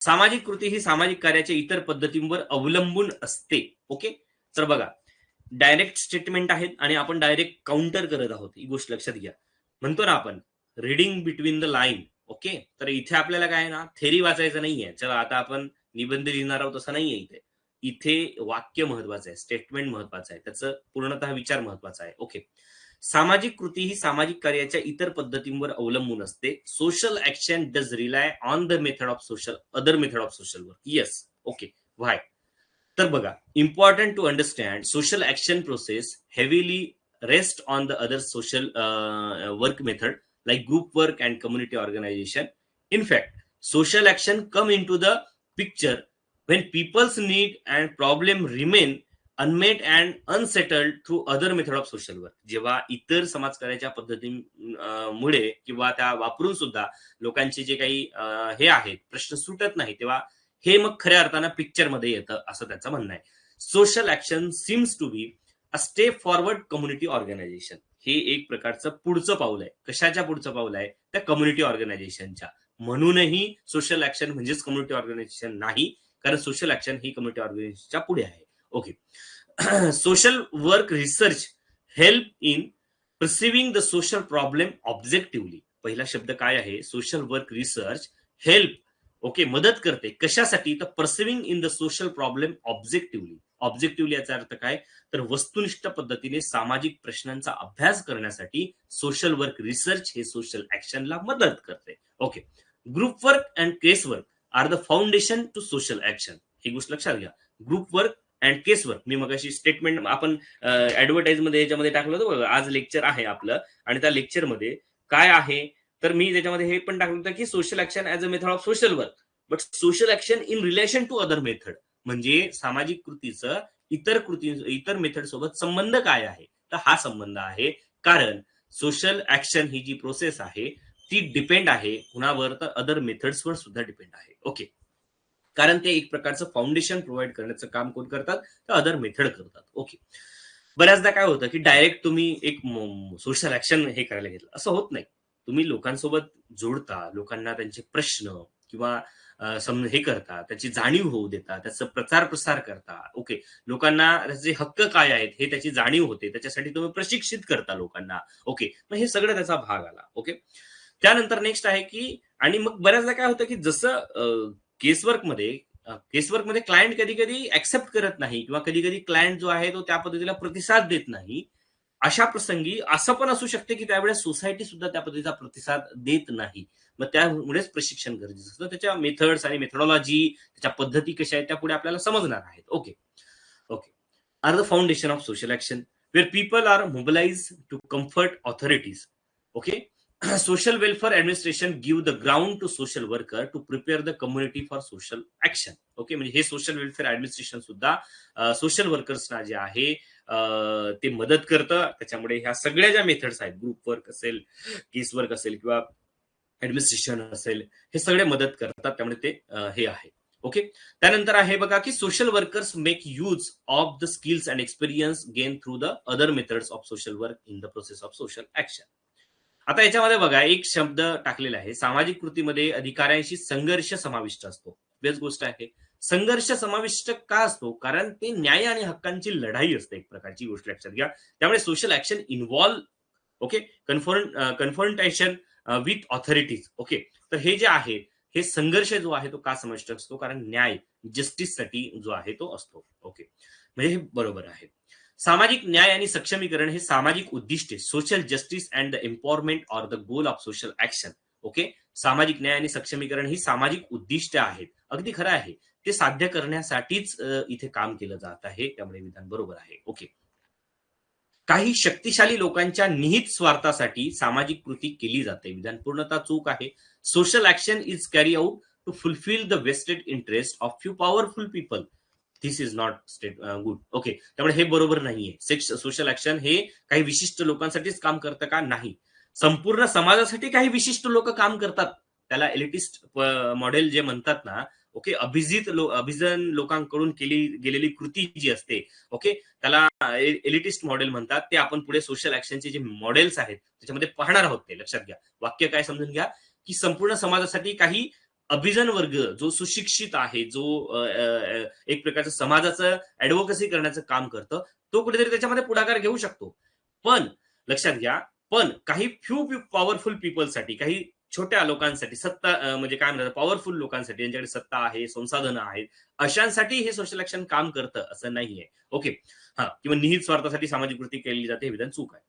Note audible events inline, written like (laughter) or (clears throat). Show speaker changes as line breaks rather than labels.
सामाजिक कृती ही सामाजिक कार्याच्या इतर पद्धतींवर अवलंबून असते. ओके? तर बघा डायरेक्ट स्टेटमेंट आहेत आणि आपण डायरेक्ट काउंटर करत आहोत. ही गोष्ट लक्षात घ्या. म्हणतो ना आपण reading between the line okay? तर इथे आपल्याला काय आहे ना थेरी वाचायचं नाहीये. चला आता आपण निबंध लिहिणार आहोत असं नाहीये इथे. इथे वाक्य महत्वाचं आहे स्टेटमेंट महत्वाचं आहे त्याचं पूर्णतः विचार महत्त्वाचा आहे. ओके सामाजिक कृती ही सामाजिक कार्याच्या इतर पद्धतींवर अवलंबून असते. Social action does rely on the method of social other method of social work yes okay why तर बघा important to understand social action process heavily rest on the other social work method like group work and community organization in fact social action come into the picture when people's need and problem remain unmet and unsettled through other method of social work जेव्हा इतर समाजकार्याच्या पद्धतीमुळे किंवा त्या वापरून सुद्धा लोकांचे जे काही हे आहेत प्रश्न सुटत नाही तेव्हा हे मग खऱ्या अर्थानं पिक्चरमध्ये येतं असं त्याचं म्हणणं आहे. Social action seems to be a step forward community organization हे एक प्रकारचं पुढचं पाऊल आहे. कशाच्या पुढचं पाऊल आहे? त्या कम्युनिटी ऑर्गनायझेशनच्या म्हणूनही सोशल ऍक्शन म्हणजेच कम्युनिटी ऑर्गनायझेशन नाही कारण सोशल ऍक्शन ही कम्युनिटी ऑर्गनायझेशनच्या पुढे आहे. Okay social work research help in perceiving the social problem objectively पहिला शब्द काय आहे? Social work research help okay मदत करते. कशासाठी? तर perceiving in the social problem objectively objectively याचा अर्थ काय? तर वस्तुनिष्ठ पद्धतीने सामाजिक प्रश्नांचा अभ्यास करण्यासाठी सोशल वर्क रिसर्च हे सोशल ऍक्शनला मदत करते. Okay group work and case work are the foundation to social action. ही गोष्ट लक्षात घ्या. Group work and case work. मी मग अशी स्टेटमेंट आपण ऍडव्हर्टाईजमध्ये याच्यामध्ये टाकलं होतं बघा आज लेक्चर आहे आपलं. आणि त्या लेक्चरमध्ये काय आहे? तर मी त्याच्यामध्ये हे पण टाकलं होतं की social action as a method of social work but social action in relation to other method म्हणजे सामाजिक कृतीचं इतर कृती इतर मेथड सोबत संबंध काय आहे? तर हा संबंध आहे. कारण सोशल ऍक्शन ही जी प्रोसेस आहे ती डिपेंड आहे. कुणावर तर अदर मेथड्सवर सुद्धा डिपेंड आहे. ओके कारण ते एक प्रकारचं फाउंडेशन प्रोव्हाइड करण्याचं काम कोण करतात? तर अदर मेथड करतात. ओके बऱ्याचदा काय होतं की डायरेक्ट तुम्ही एक सोशल ऍक्शन हे करायला घेतलं. असं होत नाही. तुम्ही लोकांसोबत जोडता लोकांना त्यांचे प्रश्न किंवा सम हे करता त्याची जाणीव होऊ देता त्याचा प्रचार प्रसार करता. ओके लोकांना त्याचे हक्क काय आहेत हे त्याची जाणीव होते. त्याच्यासाठी तुम्ही प्रशिक्षित करता लोकांना. ओके मग हे सगळं त्याचा भाग आला. ओके त्यानंतर नेक्स्ट आहे की आणि मग बऱ्याचदा काय होतं की जसं केसवर्कमध्ये केसवर्कमध्ये क्लायंट कधी कधी ऍक्सेप्ट करत नाही किंवा कधी कधी क्लायंट जो आहे तो त्या पद्धतीला प्रतिसाद देत नाही. अशा प्रसंगी असं पण असू शकते की त्यावेळेस सोसायटी सुद्धा त्या पद्धतीचा प्रतिसाद देत नाही. मग त्यामुळेच प्रशिक्षण गरजेचं असतं. त्याच्या मेथड्स आणि मेथडॉलॉजी त्याच्या पद्धती कशा आहेत त्या पुढे आपल्याला समजणार आहेत. Okay okay are the foundation of social action where people are mobilize to comfort authorities okay (clears throat) social welfare administration give the ground to social worker to prepare the community for social action. Okay म्हणजे हे social welfare administration सुद्धा social वर्कर्सना जे आहे ते मदत करतं. त्याच्यामुळे ह्या सगळ्या ज्या मेथड्स आहेत ग्रुप वर्क असेल केस वर्क असेल किंवा ऍडमिनिस्ट्रेशन असेल हे सगळे मदत करतात. त्यामुळे ते हे आहे. ओके त्यानंतर आहे बघा की social workers make use of the skills and experience gain through the other methods of social work in the process of social action आता याच्यामध्ये बघा एक शब्द टाकलेला आहे. सामाजिक कृतीमध्ये अधिकाऱ्यांशी संघर्ष समाविष्ट असतो. वेच गोष्ट आहे. संघर्ष समाविष्ट का असतो? कारण ते न्याय आणि हक्कांची लढाई असते एक प्रकारची गोष्ट लक्षात घ्या. त्यामुळे social action involve okay confirm confrontation with authorities okay तर हे जे आहे हे संघर्ष जो आहे तो का समाविष्ट असतो? कारण न्याय जस्टिससाठी जो आहे तो असतो ओके म्हणजे हे बरोबर आहे. सामाजिक न्याय आणि सक्षमीकरण हे सामाजिक उद्दिष्टे social justice and the empowerment or the goal of social action okay सामाजिक न्याय आणि सक्षमीकरण ही सामाजिक उद्दिष्ट आहेत. अगदी खरं आहे. ते साध्य करण्यासाठीच इथे काम केलं जात आहे. त्यामुळे विधान बरोबर आहे. ओके काही शक्तिशाली लोकांच्या निहित स्वार्थासाठी सामाजिक कृती केली जाते. विधान पूर्णतः चूक आहे. Social action is carry out to fulfil the vested interest of few powerful people this is not state good okay त्यामुळे हे बरोबर नाहीये. सेक्स सोशल ऍक्शन हे काही विशिष्ट लोकांसाठीच काम करतं का? नाही. संपूर्ण समाजासाठी काही विशिष्ट लोक काम करतात. त्याला एलिटिस्ट मॉडेल जे म्हणतात ना ओके अभिजित लो अभिजन लोकांकडून केली गेलेली कृती जी असते ओके त्याला एलिटिस्ट मॉडेल म्हणतात. ते आपण पुढे सोशल ऍक्शनचे जे मॉडेल्स आहेत त्याच्यामध्ये पाहणार आहोत ते. लक्षात घ्या. वाक्य काय समजून घ्या? की संपूर्ण समाजासाठी काही अभिजन वर्ग जो सुशिक्षित आहे जो एक प्रकारचं समाजाचं ऍडव्होकसी करण्याचं काम करतं तो कुठेतरी त्याच्यामध्ये पुढाकार घेऊ शकतो. पण लक्षात घ्या पण काही फ्यू पॉवरफुल पीपलसाठी काही छोट्या लोकांसाठी सत्ता म्हणजे काय म्हणतात पॉवरफुल लोकांसाठी ज्यांच्याकडे सत्ता आहे संसाधनं आहेत अशांसाठी हे सोशल ऍक्शन काम करतं असं नाहीये. ओके हा किंवा निहित स्वार्थासाठी सामाजिक कृती केली जाते हे विधान चूक आहे.